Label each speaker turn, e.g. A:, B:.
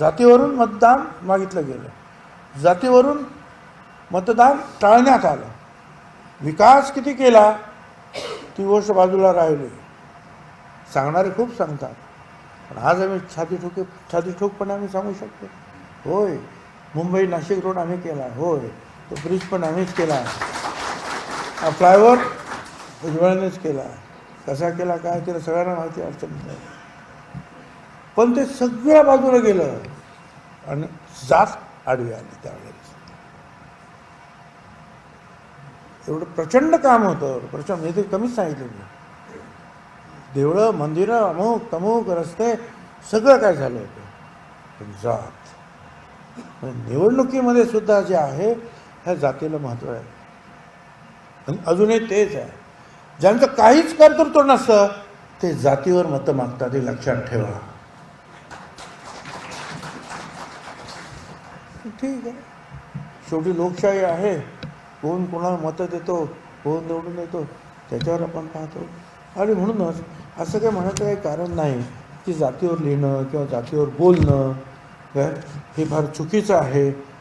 A: जातीवरून मतदान मागितलं गेलं. जातीवरून मतदान टाळण्यात आलं. विकास किती केला ती गोष्ट बाजूला राहिली. सांगणारे खूप सांगतात. पण आज आम्ही छाती ठोके छाती ठोकपणे आम्ही सांगू शकतो. होय मुंबई नाशिक रोड आम्ही केला. होय तो ब्रिज पण आम्हीच केला. हा फ्लायओव्हर भुजबळानेच केला. कसा केला काय केलं सगळ्यांना माहिती अडचण नाही. पण ते सगळ्या बाजूला गेलं. आणि जात आडवी आली त्यावेळेस. एवढं प्रचंड काम होतं. प्रचंड मी ते कमीच सांगितलं मी. देवळं मंदिरं अमुक तमुक रस्ते सगळं काय झालं होतं. पण जात. निवडणुकीमध्ये सुद्धा जे आहे ह्या जातीला महत्त्व आहे. आणि अजूनही तेच आहे. ज्यांचं काहीच कर्तृत्व नसतं ते जातीवर मतं मागतात हे लक्षात ठेवा. ठीक आहे. शेवटी लोकशाही आहे. कोण कोणाला मतं देतो कोण निवडून येतो त्याच्यावर आपण पाहतो. आणि म्हणूनच असं काही म्हणायचं काही कारण नाही की जातीवर लिहिणं किंवा जातीवर बोलणं काय हे फार चुकीचं आहे.